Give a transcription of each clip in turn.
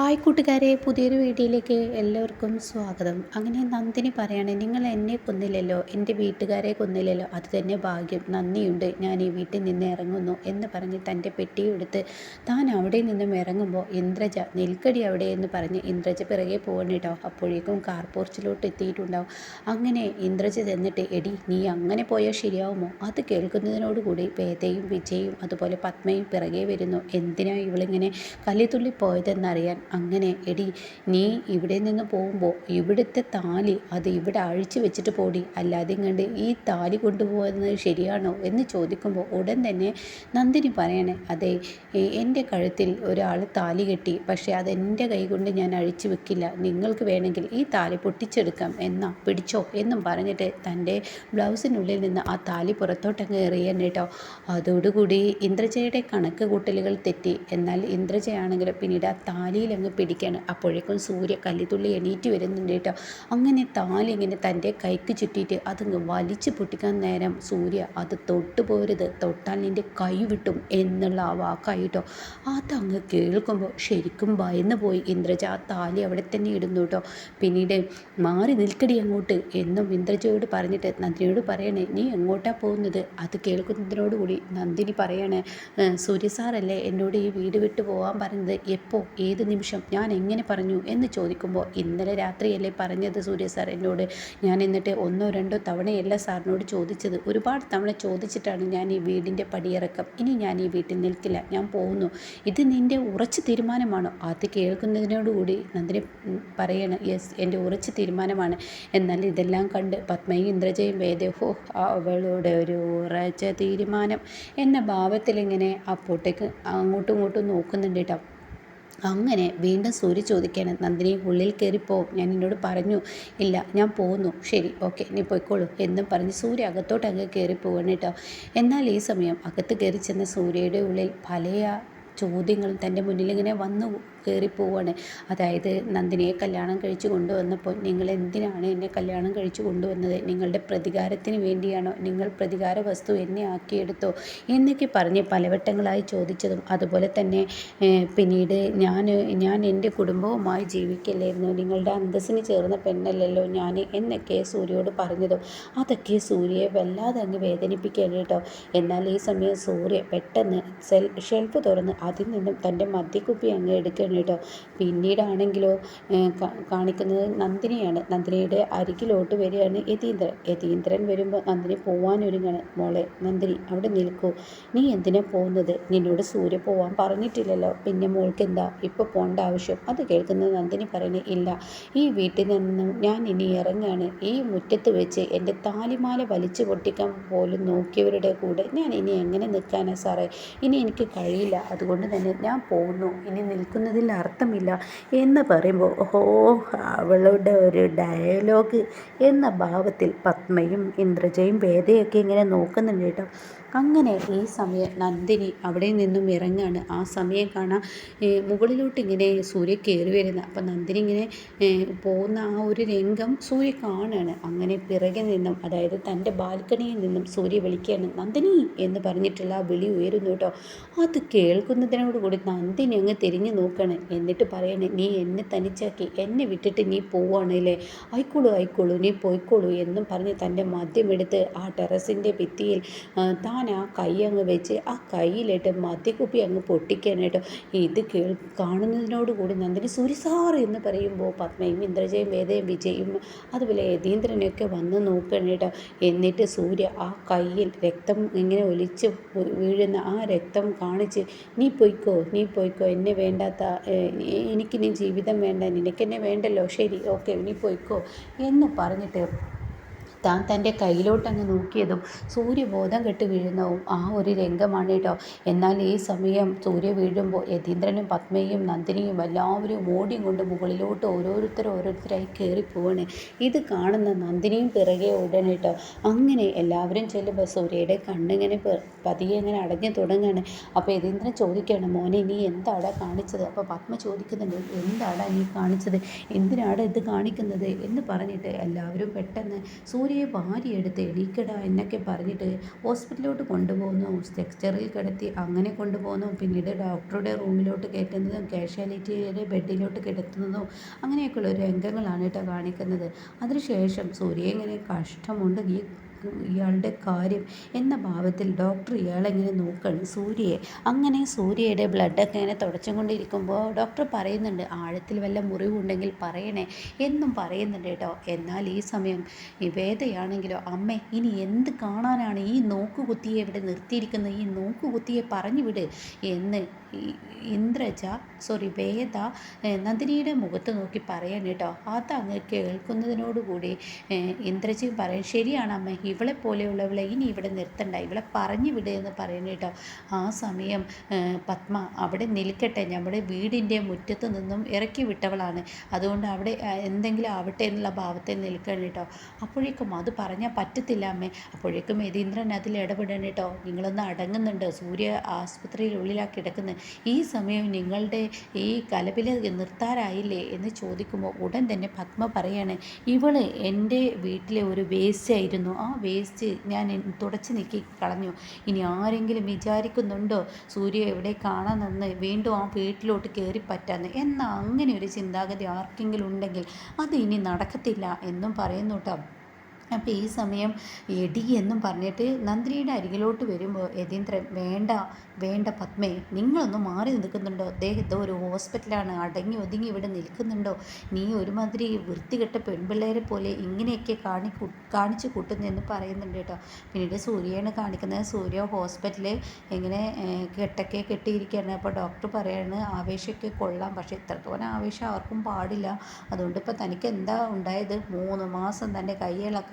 Hi കൂട്ടുകാരെ പുതിയൊരു വീഡിയോയിലേക്ക് എല്ലാവർക്കും സ്വാഗതം. അങ്ങനെ നന്ദിനി പറയാണ് നിങ്ങൾ എന്നെ കൊന്നില്ലല്ലോ എന്റെ വീട്ടുകാരെ കൊന്നില്ലല്ലോ അത് തന്നെ ഭാഗ്യം നന്ദിയുണ്ട് ഞാൻ ഈ വീട്ടിൽ നിന്ന് ഇറങ്ങുന്നു എന്ന് പറഞ്ഞ് തന്റെ പെട്ടിയെടുത്ത് താൻ അവിടെ നിന്നും ഇറങ്ങുമ്പോൾ ഇന്ദ്രജ നെൽക്കടി അവിടെ? എന്ന് പറഞ്ഞ് ഇന്ദ്രജ പിറകെ പോകണം കേട്ടോ. അപ്പോഴേക്കും കാർ പോർച്ചിലോട്ട് എത്തിയിട്ടുണ്ടാവും. അങ്ങനെ ഇന്ദ്രജ ചെന്നിട്ട് എടി നീ അങ്ങനെ പോയാൽ ശരിയാവുമോ? അത് കേൾക്കുന്നതിനോടുകൂടി വേദയും വിജയും അതുപോലെ പത്മയും പിറകെ വരുന്നു. എന്തിനാണ് ഇവളിങ്ങനെ കലിതുള്ളി പോയതെന്നറിയാൻ അങ്ങനെ എടി നീ ഇവിടെ നിന്ന് പോകുമ്പോൾ ഇവിടുത്തെ താലി അത് ഇവിടെ അഴിച്ചു വെച്ചിട്ട് പോടി. അല്ലാതെ കണ്ട് ഈ താലി കൊണ്ടുപോകുന്നത് ശരിയാണോ എന്ന് ചോദിക്കുമ്പോൾ ഉടൻ തന്നെ നന്ദിനി പറയണേ അതെ എന്റെ കഴുത്തിൽ ഒരാൾ താലി കെട്ടി. പക്ഷേ അതെന്റെ കൈ കൊണ്ട് ഞാൻ അഴിച്ചു വെക്കില്ല. നിങ്ങൾക്ക് വേണമെങ്കിൽ ഈ താലി പൊട്ടിച്ചെടുക്കാം. എന്നാ പിടിച്ചോ എന്നും പറഞ്ഞിട്ട് തന്റെ ബ്ലൗസിനുള്ളിൽ നിന്ന് ആ താലി പുറത്തോട്ടങ്ങ് എറിയാൻ കേട്ടോ അതോടുകൂടി ഇന്ദ്രജയുടെ കണക്ക് കൂട്ടലുകൾ തെറ്റി. എന്നാൽ ഇന്ദ്രജയാണെങ്കിലും പിന്നീട് ആ താലിയിൽ അങ്ങ് പിടിക്കുകയാണ് അപ്പോഴേക്കും സൂര്യ കല്ലിത്തുള്ളി എണീറ്റ് വരുന്നുണ്ട് കേട്ടോ. അങ്ങനെ താലി ഇങ്ങനെ തന്റെ കൈക്ക് ചുറ്റിയിട്ട് അതങ്ങ് വലിച്ചു പൊട്ടിക്കാൻ നേരം സൂര്യ അത് തൊട്ട് പോരുത്. തൊട്ടാൽ നിന്റെ കൈ വിട്ടും എന്നുള്ള ആ വാക്കായിട്ടോ അതങ്ങ് കേൾക്കുമ്പോൾ ശരിക്കും ഭയന്ന് പോയി ഇന്ദ്രജ. ആ താലി അവിടെ തന്നെ ഇടുന്നു കേട്ടോ. പിന്നീട് മാറി നിൽക്കടി അങ്ങോട്ട് എന്നും ഇന്ദ്രജയോട് പറഞ്ഞിട്ട് നന്ദിനിയോട് പറയണേ നീ എങ്ങോട്ടാ പോകുന്നത്? അത് കേൾക്കുന്നതിനോടുകൂടി നന്ദിനി പറയണേ സൂര്യ സാറല്ലേ എന്നോട് ഈ വീട് വിട്ടു പോകാൻ പറഞ്ഞത്. എപ്പോൾ ഏത് നിമിഷം? ഞാൻ എങ്ങനെ പറഞ്ഞു എന്ന് ചോദിക്കുമ്പോൾ ഇന്നലെ രാത്രിയല്ലേ പറഞ്ഞത് സൂര്യ സാർ എന്നോട്. ഞാൻ എന്നിട്ട് ഒന്നോ രണ്ടോ തവണയല്ല സാറിനോട് ചോദിച്ചത്. ഒരുപാട് തവണ ചോദിച്ചിട്ടാണ് ഞാൻ ഈ വീടിന്റെ പടിയിറക്കം. ഇനി ഞാൻ ഈ വീട്ടിൽ നിൽക്കില്ല. ഞാൻ പോകുന്നു. ഇത് നിന്റെ ഉറച്ച തീരുമാനമാണോ? അത് കേൾക്കുന്നതിനോടുകൂടി നന്ദിനി പറയണം യെസ് എന്റെ ഉറച്ച തീരുമാനമാണ്. എന്നാൽ ഇതെല്ലാം കണ്ട് പത്മയും ഇന്ദ്രജയും വേദഹോ അവളുടെ ഒരു ഉറച്ച തീരുമാനം. എന്ന ഭാവത്തിലിങ്ങനെ അപ്പോട്ടേക്ക് അങ്ങോട്ടും ഇങ്ങോട്ടും നോക്കുന്നുണ്ട് കേട്ടോ. അങ്ങനെ വീണ്ടും സൂര്യ ചോദിക്കുകയാണ് നന്ദിനി ഉള്ളിൽ കയറിപ്പോ ഞാൻ എന്നോട് പറഞ്ഞു ഇല്ല ഞാൻ പോകുന്നു ശരി ഓക്കെ നീ പോയിക്കോളൂ. എന്നും പറഞ്ഞ് സൂര്യ അകത്തോട്ട് അങ്ങ് കയറി പോകണം കേട്ടോ. എന്നാൽ ഈ സമയം അകത്ത് കയറി ചെന്ന സൂര്യയുടെ ഉള്ളിൽ പല ചോദ്യങ്ങളും തന്റെ മുന്നിലിങ്ങനെ വന്നു കയറിപ്പോവാണ്. അതായത് നന്ദിനിയെ കല്യാണം കഴിച്ചു കൊണ്ടുവന്നപ്പോൾ നിങ്ങൾ എന്തിനാണ് എന്നെ കല്യാണം കഴിച്ചു കൊണ്ടുവന്നത്? നിങ്ങളുടെ പ്രതികാരത്തിന് വേണ്ടിയാണോ? നിങ്ങൾ പ്രതികാര വസ്തു എന്നെ ആക്കിയെടുത്തോ? എന്നൊക്കെ പറഞ്ഞ് പലവട്ടങ്ങളായി ചോദിച്ചതും അതുപോലെ തന്നെ പിന്നീട് ഞാൻ ഞാൻ എന്റെ കുടുംബവുമായി ജീവിക്കല്ലായിരുന്നു. നിങ്ങളുടെ അന്തസ്സിന് ചേർന്ന പെണ്ണല്ലല്ലോ ഞാൻ എന്നൊക്കെ സൂര്യയോട് പറഞ്ഞതും അതൊക്കെ സൂര്യയെ വല്ലാതെ അങ്ങ് വേദനിപ്പിക്കുകയാണ് കേട്ടോ. എന്നാൽ ഈ സമയം സൂര്യ പെട്ടെന്ന് സെൽ ഷെൽഫ് തുറന്ന് അതിൽ നിന്നും തന്റെ മദ്യക്കുപ്പി അങ്ങ് എടുക്കുകയാണ് കേട്ടോ. പിന്നീടാണെങ്കിലോ കാണിക്കുന്നത് നന്ദിനിയാണ്. നന്ദിനിയുടെ അരികിലോട്ട് വരികയാണ് യതീന്ദ്രൻ. യതീന്ദ്രൻ വരുമ്പോൾ നന്ദിനി പോവാനൊരുങ്ങാണ്. മോളെ നന്ദിനി അവിടെ നിൽക്കൂ. നീ എന്തിനാ പോകുന്നത്? നിന്നോട് സൂര്യ പോവാൻ പറഞ്ഞിട്ടില്ലല്ലോ. പിന്നെ മോൾക്ക് എന്താ ഇപ്പോൾ പോകേണ്ട ആവശ്യം. അത് കേൾക്കുന്നത് നന്ദിനി പറയുന്നത് ഇല്ല. ഈ വീട്ടിൽ നിന്നും ഞാൻ ഇനി ഇറങ്ങാണ്. ഈ മുറ്റത്ത് വെച്ച് എന്റെ താലിമാല വലിച്ചു പൊട്ടിക്കാൻ പോലും നോക്കിയവരുടെ കൂടെ ഞാൻ ഇനി എങ്ങനെ നിൽക്കാനാ സാറേ? ഇനി എനിക്ക് കഴിയില്ല. അതുകൊണ്ട് തന്നെ ഞാൻ പോകുന്നു. ഇനി നിൽക്കുന്നത് അതിൽ അർത്ഥമില്ല എന്ന് പറയുമ്പോൾ ഓഹോ അവളുടെ ഒരു ഡയലോഗ് എന്ന ഭാവത്തിൽ പത്മയും ഇന്ദ്രജയും വേദയൊക്കെ ഇങ്ങനെ നോക്കുന്നുണ്ട് കേട്ടോ. അങ്ങനെ ഈ സമയം നന്ദിനി അവിടെ നിന്നും ഇറങ്ങാണ്. ആ സമയം കാണാം മുകളിലോട്ട് ഇങ്ങനെ സൂര്യ കയറി വരുന്നത്. അപ്പം നന്ദിനി ഇങ്ങനെ പോകുന്ന ആ ഒരു രംഗം സൂര്യ കാണുകയാണ് അങ്ങനെ പിറകെ നിന്നും അതായത് തന്റെ ബാൽക്കണിയിൽ നിന്നും സൂര്യ വിളിക്കുകയാണ്. നന്ദിനി എന്ന് പറഞ്ഞിട്ടുള്ള ആ വിളി ഉയരുന്നു കേട്ടോ. അത് കേൾക്കുന്നതിനോട് കൂടി നന്ദിനി അങ്ങ് തിരിഞ്ഞു നോക്കുകയാണ് എന്നിട്ട് പറയണേ നീ എന്നെ തനിച്ചാക്കി. എന്നെ വിട്ടിട്ട് നീ പോവുകയാണല്ലേ ആയിക്കോളൂ ആയിക്കോളൂ. നീ പോയിക്കോളൂ എന്നും പറഞ്ഞ് തന്റെ മദ്യമെടുത്ത് ആ ടെറസിന്റെ ഭിത്തിയിൽ താൻ ഞാൻ ആ കൈ അങ്ങ് വെച്ച് ആ കയ്യിലിട്ട് മദ്യക്കുപ്പി അങ്ങ് പൊട്ടിക്കാനായിട്ട് ഇത് കേൾ കാണുന്നതിനോട് കൂടി നന്ദിനി സൂര്യസാർ എന്ന് പറയുമ്പോൾ പത്മയും ഇന്ദ്രജയും വേദയും വിജയും അതുപോലെ യതീന്ദ്രനൊക്കെ വന്ന് നോക്കണം എന്നിട്ട് സൂര്യ ആ കയ്യിൽ രക്തം ഇങ്ങനെ ഒലിച്ച് വീഴുന്ന ആ രക്തം കാണിച്ച് നീ പൊയ്ക്കോ നീ പൊയ്ക്കോ എന്നെ വേണ്ടാത്ത എനിക്കിനി ജീവിതം വേണ്ട നിനക്കെന്നെ വേണ്ടല്ലോ ശരി ഓക്കെ നീ പൊയ്ക്കോ എന്ന് പറഞ്ഞിട്ട് താൻ തന്റെ കയ്യിലോട്ടങ്ങ് നോക്കിയതും സൂര്യബോധം കെട്ട് വീഴുന്നതും ആ ഒരു രംഗമാണ് കേട്ടോ എന്നാൽ ഈ സമയം സൂര്യ വീഴുമ്പോൾ യതീന്ദ്രനും പത്മയും നന്ദിനിയും എല്ലാവരും ഓടിയും കൊണ്ട് മുകളിലോട്ട് ഓരോരുത്തർ ഓരോരുത്തരായി കയറിപ്പോവാണ് ഇത് കാണുന്ന നന്ദിനിയും പിറകെ ഓടണം കേട്ടോ അങ്ങനെ എല്ലാവരും ചെല്ലുമ്പോൾ സൂര്യയുടെ കണ്ണിങ്ങനെ പതിയെ ഇങ്ങനെ അടഞ്ഞു തുടങ്ങുകയാണ് അപ്പോൾ യതീന്ദ്രൻ ചോദിക്കുകയാണ് മോനെ നീ എന്താടാ കാണിച്ചത്? അപ്പോൾ പത്മ ചോദിക്കുന്നുണ്ട് എന്താടാ നീ കാണിച്ചത്? എന്തിനാടാ ഇത് കാണിക്കുന്നത്? എന്ന് പറഞ്ഞിട്ട് എല്ലാവരും പെട്ടെന്ന് സൂര്യ സൂര്യയെ വാരിയെടുത്ത് എണീക്കട എന്നൊക്കെ പറഞ്ഞിട്ട് ഹോസ്പിറ്റലിലോട്ട് കൊണ്ടുപോകുന്നു. സ്ട്രക്ചറിൽ കിടത്തി അങ്ങനെ കൊണ്ടുപോകുന്നു. പിന്നീട് ഡോക്ടറുടെ റൂമിലോട്ട് കയറ്റുന്നതും കാഷ്വാലിറ്റിയുടെ ബെഡിലോട്ട് കിടത്തുന്നതും അങ്ങനെയൊക്കെയുള്ള രംഗങ്ങളാണ് കേട്ടോ കാണിക്കുന്നത്. അതിനുശേഷം സൂര്യ ഇങ്ങനെ കഷ്ടമുണ്ട്. ഈ ഇയാളുടെ കാര്യം എന്ന ഭാവത്തിൽ ഡോക്ടർ ഇയാളെങ്ങനെ നോക്കണം. സൂര്യയെ അങ്ങനെ സൂര്യയുടെ ബ്ലഡൊക്കെ ഇങ്ങനെ തുടച്ചുകൊണ്ടിരിക്കുമ്പോൾ ഡോക്ടർ പറയുന്നുണ്ട് ആഴത്തിൽ വല്ല മുറിവുണ്ടെങ്കിൽ പറയണേ എന്നും പറയുന്നുണ്ട് കേട്ടോ. എന്നാൽ ഈ സമയം വേദയാണെങ്കിലോ അമ്മേ ഇനി എന്ത് കാണാനാണ് ഈ നോക്കുകുത്തിയെ ഇവിടെ നിർത്തിയിരിക്കുന്നത്? ഈ നോക്കുകുത്തിയെ പറഞ്ഞു വിട് എന്ന് ഇന്ദ്രജ സോറി വേദ നന്ദിനിയുടെ മുഖത്ത് നോക്കി പറയാൻ കേട്ടോ. അത് അങ്ങ് കേൾക്കുന്നതിനോടുകൂടി ഇന്ദ്രജയും പറയും ശരിയാണ് അമ്മ ഇവളെ പോലെയുള്ളവളെ ഇനി ഇവിടെ നിർത്തണ്ട ഇവളെ പറഞ്ഞു വിടുക എന്ന് പറയുന്നത് കേട്ടോ. ആ സമയം പത്മ അവിടെ നിൽക്കട്ടെ നമ്മുടെ വീടിന്റെ മുറ്റത്ത് നിന്നും ഇറക്കി വിട്ടവളാണ്. അതുകൊണ്ട് അവിടെ എന്തെങ്കിലും ആവട്ടെ എന്നുള്ള ഭാവത്തെ നിൽക്കണം കേട്ടോ. അപ്പോഴേക്കും അത് പറഞ്ഞാൽ പറ്റത്തില്ല അമ്മേ. അപ്പോഴേക്കും യതീന്ദ്രൻ അതിൽ ഇടപെടണം കേട്ടോ. നിങ്ങളൊന്ന് അടങ്ങുന്നുണ്ട്. സൂര്യ ആസ്പത്രിയിൽ ഉള്ളിലാ കിടക്കുന്നത് ഈ സമയം നിങ്ങളുടെ ഈ കലപില നിർത്താറായില്ലേ എന്ന് ചോദിക്കുമ്പോൾ ഉടൻ തന്നെ പത്മ പറയാണ് ഇവൾ എന്റെ വീട്ടിലെ ഒരു വേസ്റ്റ് ആയിരുന്നു ആ വേസ്റ്റ് ഞാൻ തുടച്ച് നീക്കി കളഞ്ഞു. ഇനി ആരെങ്കിലും വിചാരിക്കുന്നുണ്ടോ സൂര്യ എവിടെ കാണാൻ വീണ്ടും ആ വീട്ടിലോട്ട് കയറി പറ്റാന്ന്? എന്നാൽ അങ്ങനെ ഒരു ചിന്താഗതി ആർക്കെങ്കിലും ഉണ്ടെങ്കിൽ അത് ഇനി നടക്കത്തില്ല എന്നും പറയുന്നു കേട്ടോ. അപ്പോൾ ഈ സമയം എടി എന്നും പറഞ്ഞിട്ട് നന്ദിനിയുടെ അരികിലോട്ട് വരുമ്പോൾ യതീന്ദ്രൻ വേണ്ട വേണ്ട പത്മേ നിങ്ങളൊന്ന് മാറി നിൽക്കുന്നുണ്ടോ? അദ്ദേഹത്തെ ഒരു ഹോസ്പിറ്റലാണ് അടങ്ങി ഒതുങ്ങി ഇവിടെ നിൽക്കുന്നുണ്ടോ? നീ ഒരുമാതിരി വൃത്തികെട്ട പെൺപിള്ളേരെ പോലെ ഇങ്ങനെയൊക്കെ കാണി കാണിച്ചു കൂട്ടുന്നതെന്ന് പറയുന്നുണ്ട് കേട്ടോ. പിന്നീട് സൂര്യയാണ് കാണിക്കുന്നത്. സൂര്യ ഹോസ്പിറ്റലിൽ ഇങ്ങനെ കെട്ടൊക്കെ കെട്ടിയിരിക്കുകയാണ്. അപ്പോൾ ഡോക്ടർ പറയാണ് ആവേശമൊക്കെ കൊള്ളാം പക്ഷേ ഇത്രത്തോളം ആവേശം ആർക്കും പാടില്ല. അതുകൊണ്ട് ഇപ്പോൾ തനിക്ക് എന്താ ഉണ്ടായത്? മൂന്ന് മാസം തന്റെ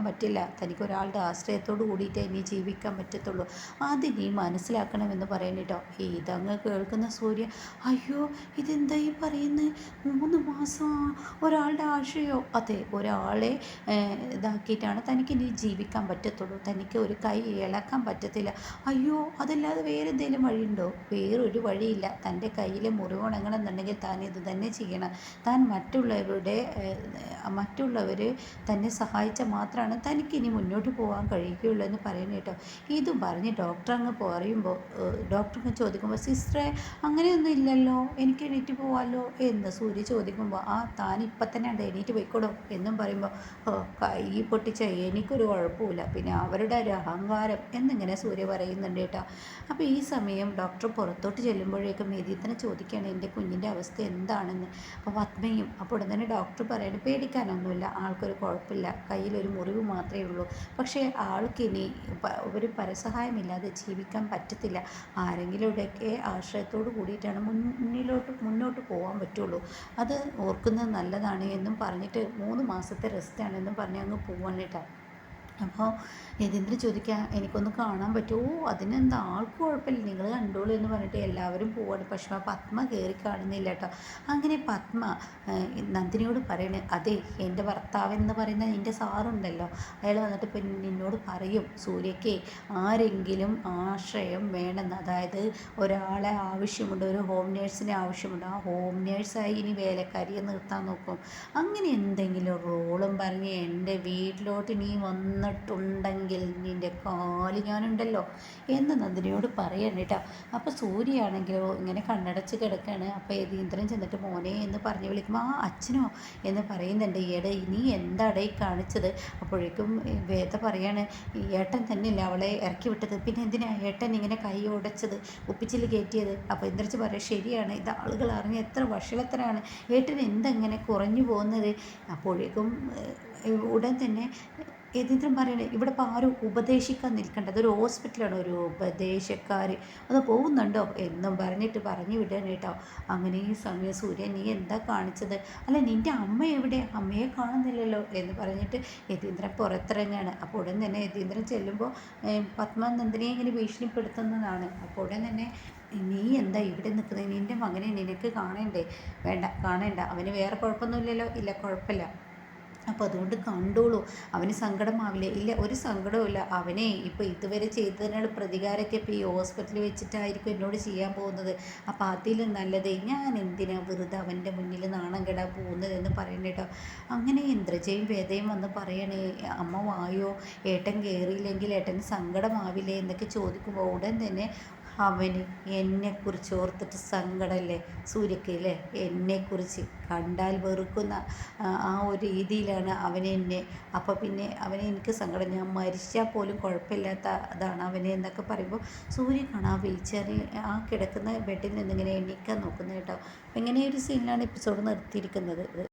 കൈയിളക്കാൻ പറ്റില്ല. തനിക്ക് ഒരാളുടെ ആശ്രയത്തോട് കൂടിയിട്ടേ ഇനി ജീവിക്കാൻ പറ്റത്തുള്ളൂ. അത് നീ മനസ്സിലാക്കണമെന്ന് പറയണിട്ടോ ഇതങ്ങ് കേൾക്കുന്ന സൂര്യ അയ്യോ ഇതെന്താ ഈ പറയുന്നത് മൂന്ന് മാസം ഒരാളുടെ ആശ്രയോ? അതെ ഒരാളെ ഇതാക്കിയിട്ടാണ് തനിക്ക് ഇനി ജീവിക്കാൻ പറ്റത്തുള്ളൂ. തനിക്ക് ഒരു കൈ ഇളക്കാൻ പറ്റത്തില്ല. അയ്യോ അതല്ലാതെ വേറെ എന്തെങ്കിലും വഴിയുണ്ടോ? വേറൊരു വഴിയില്ല. തന്റെ കയ്യിലെ മുറിവുണങ്ങണമെന്നുണ്ടെങ്കിൽ താൻ ഇത് തന്നെ ചെയ്യണം. താൻ മറ്റുള്ളവരുടെ മറ്റുള്ളവർ തന്നെ സഹായിച്ച മാത്രമാണ് തനിക്കിനി മുന്നോട്ട് പോകാൻ കഴിയുകയുള്ളൂ എന്ന് പറയുന്നത് കേട്ടോ. ഇതും പറഞ്ഞ് ഡോക്ടർ അങ്ങ് പറയുമ്പോൾ ഡോക്ടർ അങ്ങ് ചോദിക്കുമ്പോൾ സിസ്റ്ററെ അങ്ങനെയൊന്നും ഇല്ലല്ലോ. എനിക്ക് എണീറ്റ് പോവാമല്ലോ എന്ന് സൂര്യ ചോദിക്കുമ്പോൾ ആ താൻ ഇപ്പം തന്നെ ഉണ്ട് എണീറ്റ് പോയിക്കോടോ എന്നും പറയുമ്പോൾ കൈ പൊട്ടിച്ച എനിക്കൊരു കുഴപ്പമില്ല പിന്നെ അവരുടെ ഒരു അഹങ്കാരം. എന്നിങ്ങനെ സൂര്യ പറയുന്നുണ്ട് കേട്ടോ. അപ്പോൾ ഈ സമയം ഡോക്ടർ പുറത്തോട്ട് ചെല്ലുമ്പോഴേക്കും മേദീത്തനെ ചോദിക്കുകയാണ് എന്റെ കുഞ്ഞിന്റെ അവസ്ഥ എന്താണെന്ന്? അപ്പോൾ പത്മയും അപ്പോൾ ഉടൻ തന്നെ ഡോക്ടർ പറയുന്നത് പേടിക്കാനൊന്നുമില്ല. ആൾക്കൊരു കുഴപ്പമില്ല. കയ്യിലൊരു മുറിവ് മാത്രമേ ഉള്ളൂ. പക്ഷേ ആൾക്കിനി ഒരു പരസഹായമില്ലാതെ ജീവിക്കാൻ പറ്റത്തില്ല. ആരെങ്കിലുമൊക്കെ ആശ്രയത്തോട് കൂടിയിട്ടാണ് മുന്നിലോട്ട് മുന്നോട്ട് പോകാൻ പറ്റുള്ളൂ. അത് ഓർക്കുന്നത് നല്ലതാണ് എന്നും പറഞ്ഞിട്ട് മൂന്ന് മാസത്തെ റെസ്റ്റാണെന്നും പറഞ്ഞ് അങ്ങ് പോവാനിട്ടാണ് അപ്പോൾ യതീന്ദ്രൻ ചോദിക്കുക എനിക്കൊന്ന് കാണാൻ പറ്റുമോ അതിനെന്താ? ആൾക്ക് കുഴപ്പമില്ല. നിങ്ങൾ കണ്ടോളൂ എന്ന് പറഞ്ഞിട്ട് എല്ലാവരും പോവാണ്. പക്ഷേ പത്മ കയറി കാണുന്നില്ല കേട്ടോ. അങ്ങനെ പത്മ നന്ദിനിയോട് പറയണേ അതെ എന്റെ ഭർത്താവ് എന്ന് പറയുന്ന എന്റെ സാറുണ്ടല്ലോ. അയാൾ വന്നിട്ട് പിന്നെ നിന്നോട് പറയും സൂര്യയ്ക്ക് ആരെങ്കിലും ആശ്രയം വേണമെന്ന്. അതായത് ഒരാളെ ആവശ്യമുണ്ട് ഒരു ഹോം നേഴ്സിനെ ആവശ്യമുണ്ട്. ആ ഹോം നേഴ്സായി ഇനി വേലക്കാരിയെ നിർത്താൻ നോക്കും. അങ്ങനെ എന്തെങ്കിലും റോളും പറഞ്ഞ് എന്റെ വീട്ടിലോട്ട് നീ വന്ന് വന്നിട്ടുണ്ടെങ്കിൽ നിന്റെ കാൽ ഞാനുണ്ടല്ലോ എന്ന് നന്ദിനിയോട് പറയണം കേട്ടോ. അപ്പോൾ സൂര്യയാണെങ്കിലോ ഇങ്ങനെ കണ്ണടച്ച് കിടക്കുകയാണ് അപ്പോൾ യതീന്ദ്രൻ ചെന്നിട്ട് മോനെ എന്ന് പറഞ്ഞ് വിളിക്കുമ്പോൾ ആ അച്ഛനോ? എന്ന് പറയുന്നുണ്ട്. ഈയിടെ ഇനി എന്താടേ കാണിച്ചത്? അപ്പോഴേക്കും വേദ പറയാണ് ഏട്ടൻ തന്നെയല്ല അവളെ ഇറക്കി വിട്ടത്. പിന്നെ എന്തിനാ ഏട്ടൻ ഇങ്ങനെ കൈ ഉടച്ചത് ഉപ്പിച്ചിൽ കയറ്റിയത്? അപ്പോൾ ഇന്ദ്രച്ച് പറയാം ശരിയാണ് ഇത് ആളുകൾ അറിഞ്ഞ് എത്ര വഷളത്തരാണ്. ഏട്ടൻ എന്തെങ്ങനെ കുറഞ്ഞു പോകുന്നത്? അപ്പോഴേക്കും ഉടൻ തന്നെ യതീന്ദ്രൻ പറയണേ ഇവിടെ ഇപ്പോൾ ആരും ഉപദേശിക്കാൻ നിൽക്കേണ്ടത് ഒരു ഹോസ്പിറ്റലാണ് ഒരു ഉപദേശക്കാർ അത് പോകുന്നുണ്ടോ എന്നും പറഞ്ഞിട്ട് പറഞ്ഞു വിടാൻ കേട്ടോ. അങ്ങനെ ഈ സമയം സൂര്യൻ നീ എന്താ കാണിച്ചത്? അല്ല നിന്റെ അമ്മ എവിടെ? അമ്മയെ കാണുന്നില്ലല്ലോ എന്ന് പറഞ്ഞിട്ട് യതീന്ദ്രൻ പുറത്തിറങ്ങുകയാണ് അപ്പോൾ ഉടൻ തന്നെ യതീന്ദ്രൻ ചെല്ലുമ്പോൾ പത്മനന്ദനെ ഇങ്ങനെ ഭീഷണിപ്പെടുത്തുന്നതാണ്. അപ്പോൾ ഉടൻ തന്നെ നീ എന്താ ഇവിടെ നിൽക്കുന്നത്? നിന്റെ മകനെ നിനക്ക് കാണണ്ടേ? വേണ്ട കാണേണ്ട. അവന് വേറെ കുഴപ്പമൊന്നുമില്ലല്ലോ? ഇല്ല കുഴപ്പമില്ല. അപ്പോൾ അതുകൊണ്ട് കണ്ടോളൂ. അവന് സങ്കടമാവില്ല? ഇല്ല ഒരു സങ്കടവും ഇല്ല. അവനെ ഇപ്പോൾ ഇതുവരെ ചെയ്തതിനുള്ള പ്രതികാരമൊക്കെ ഇപ്പോൾ ഈ ഹോസ്പിറ്റലിൽ വെച്ചിട്ടായിരിക്കും എന്നോട് ചെയ്യാൻ പോകുന്നത്. അപ്പോൾ അതിൽ നല്ലത്. ഞാൻ എന്തിനാ വെറുതെ അവന്റെ മുന്നിൽ നാണം കെടാൻ പോകുന്നത് എന്ന് പറയണേട്ടോ അങ്ങനെ ഇന്ദ്രജയും വേദയും വന്ന് പറയണേ അമ്മ വായോ? ഏട്ടൻ കയറിയില്ലെങ്കിൽ ഏട്ടന് സങ്കടമാവില്ലേ? എന്നൊക്കെ ചോദിക്കുമ്പോൾ ഉടൻ തന്നെ അവന് എന്നെക്കുറിച്ച് ഓർത്തിട്ട് സങ്കടമല്ലേ? സൂര്യക്ക് അല്ലേ എന്നെക്കുറിച്ച് കണ്ടാൽ വെറുക്കുന്ന ആ ഒരു രീതിയിലാണ് അവൻ എന്നെ. അപ്പോൾ പിന്നെ അവനെ എനിക്ക് സങ്കടം. ഞാൻ മരിച്ചാൽ പോലും കുഴപ്പമില്ലാത്ത അതാണ് അവനെ എന്നൊക്കെ പറയുമ്പോൾ സൂര്യ കാണാം ആ വീൽ ആ കിടക്കുന്ന ബെഡിൽ നിന്നിങ്ങനെ എണീക്കാൻ നോക്കുന്നത് കേട്ടോ. ഇങ്ങനെ ഒരു സീനിലാണ് എപ്പിസോഡ് നിർത്തിയിരിക്കുന്നത്.